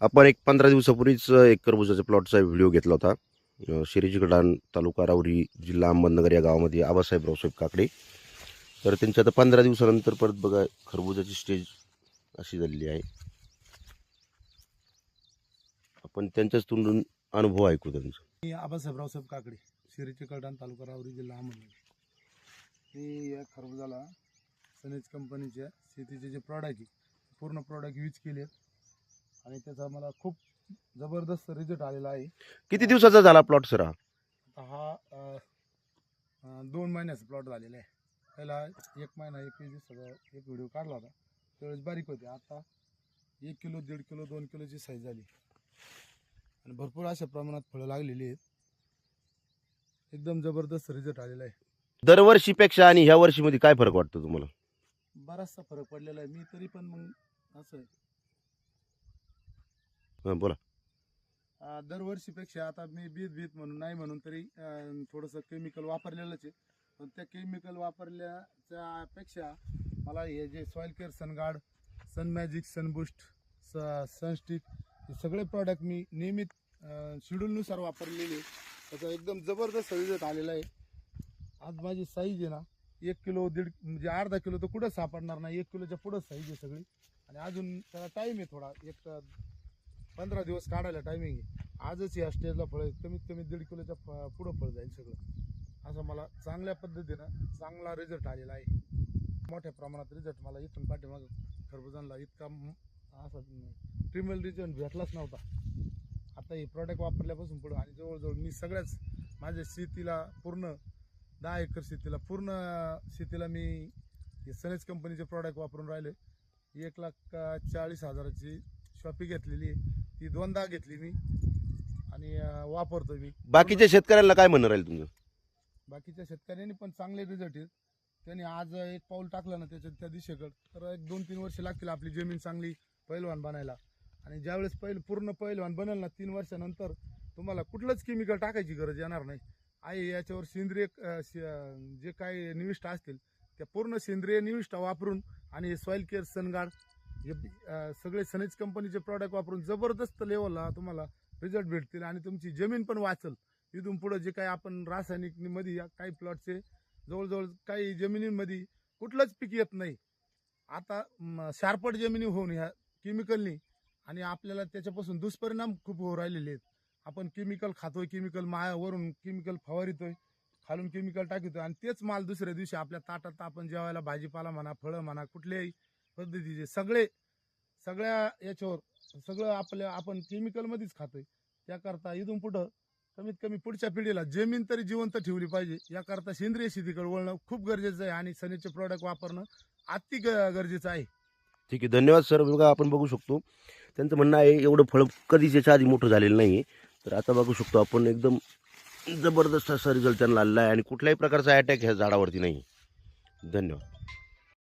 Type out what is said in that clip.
आपण एक पंधरा दिवसापूर्वीच एक करबुजाच्या प्लॉटचा व्हिडिओ घेतला होता. शिरीजगडान तालुका रावरी जिल्हा अहमदनगर या गावामध्ये आबासाहेब रावसाहेब काकडे. तर त्यांच्या आता पंधरा दिवसानंतर परत बघा खरबुजाची स्टेज अशी झालेली आहे. आपण त्यांच्याच तोंडून अनुभव ऐकू त्यांचा. मी आबासाहेब रावसाहेब काकडे शिरीचे कलडाण तालुका रावरी जिल्हा अहमदनगर. मी या खरबुजाला सनेज कंपनीच्या शेतीचे जे प्रॉडक्ट आहे पूर्ण प्रॉडक्ट यूज केले आणि त्याचा मला खूप जबरदस्त रिझल्ट आलेला आहे. किती दिवसाचा झाला प्लॉट सर हा? आता हा अ, अ, दोन महिन्याचा प्लॉट झालेला आहे. पहिला एक महिना एक दिवसाचा एक व्हिडिओ काढला होता. त्यावेळेस बारीक होते. आता एक किलो दीड किलो दोन किलोची साईज झाली. आणि भरपूर अशा प्रमाणात फळं लागलेली आहेत. एकदम जबरदस्त रिझल्ट आलेला आहे. दरवर्षीपेक्षा आणि ह्या वर्षीमध्ये काय फरक वाटतो तुम्हाला? बराचसा फरक पडलेला आहे. मी तरी पण मग असं. बोला. अं, दरवर्षीपेक्षा आता मी बीत बीत म्हणून नाही म्हणून तरी अं, थोडंसं केमिकल वापरलेलंच आहे. पण त्या केमिकल वापरल्याच्या पेक्षा मला हे जे soil care sunguard sun magic sunboost स सनस्टिक हे सगळे प्रॉडक्ट मी नियमित शेड्यूलनुसार वापरलेले आहे. त्याचा एकदम जबरदस्त रिझल्ट आलेला आहे. आज माझी साईज आहे ना एक किलो दीड म्हणजे अर्धा किलो तर कुठं सापडणार नाही. एक किलोच्या पुढं साईज आहे सगळी. आणि अजून त्याला टाईम आहे थोडा. एक अं, पंधरा दिवस काढायला टायमिंग आहे. आजच या स्टेजला फळ आहे. कमीत कमी दीड किलोच्या फ- पुढं फळ जाईल सगळं. असं मला चांगल्या पद्धतीनं चांगला रिझल्ट आलेला आहे. मोठ्या प्रमाणात रिझल्ट मला इथून पाठीमागं खरबुजांना इतका असं असा ट्रिमल रिझल्ट भेटलाच नव्हता. आता हे प्रॉडक्ट वापरल्यापासून पुढं आणि जवळजवळ मी सगळ्याच माझ्या शेतीला पूर्ण दहा एकर शेतीला पूर्ण शेतीला मी हे सनेज कंपनीचे प्रॉडक्ट वापरून राहिले. एक लाख चाळीस हजाराची शॉपी घेतलेली ती दोनदा घेतली मी आणि अं, वापरतो मी. बाकीच्या शेतकऱ्यांना काय म्हणणं राहील तुमचं? बाकीच्या शेतकऱ्यांनी पण चांगले रिझल्ट आहेत. त्यांनी आज एक पाऊल टाकलं ना त्याच्या त्या दिशेकडं. तर एक दोन तीन वर्ष लागतील आपली जमीन चांगली पैलवान बनायला. आणि ज्यावेळेस पहिल पूर्ण पैलवान बनेल ना तीन वर्षानंतर तुम्हाला कुठलंच केमिकल टाकायची गरज येणार नाही. आहे याच्यावर सेंद्रिय अं, श- अं, जे काही निविष्ठा असतील त्या पूर्ण सेंद्रिय निविष्ठा वापरून आणि सॉईल केअर सनगार्ड हे अं, सगळे सनेज कंपनीचे प्रॉडक्ट वापरून जबरदस्त लेवलला तुम्हाला रिझल्ट भेटतील आणि तुमची जमीन पण वाचल. इथून पुढं जे काही आपण रासायनिकमध्ये या काही प्लॉटचे जवळजवळ काही जमिनींमध्ये कुठलंच पीक येत नाही. आता म, शारपट जमिनी होऊन ह्या केमिकलनी आणि आपल्याला त्याच्यापासून दुष्परिणाम खूप होऊ राहिलेले आहेत. आपण केमिकल खातोय केमिकल मायावरून केमिकल फवारितोय खालून केमिकल टाकतोय आणि तेच माल दुसऱ्या दिवशी आपल्या ताटात आपण जेवायला भाजीपाला म्हणा फळं म्हणा कुठलेही पद्धतीचे. सगळे सगळ्या याच्यावर सगळं आपल्या आपण केमिकलमध्येच खातोय. त्याकरता इथून पुढं कमीत कमी पुढच्या पिढीला जमीन तरी जिवंत ठेवली पाहिजे. याकरता सेंद्रिय शेतीकडे वळणं खूप गरजेचं आहे आणि सनेचे प्रॉडक्ट वापरणं अति गरजेचं आहे. ठीक आहे. धन्यवाद सर बघा आपण बघू शकतो. त्यांचं म्हणणं आहे एवढं फळ कधीच याच्या आधी मोठं झालेलं नाही तर आता बघू शकतो आपण एकदम जबरदस्त असा रिझल्ट त्यांना आलेला आहे आणि कुठल्याही प्रकारचा अटॅक ह्या झाडावरती नाही धन्यवाद.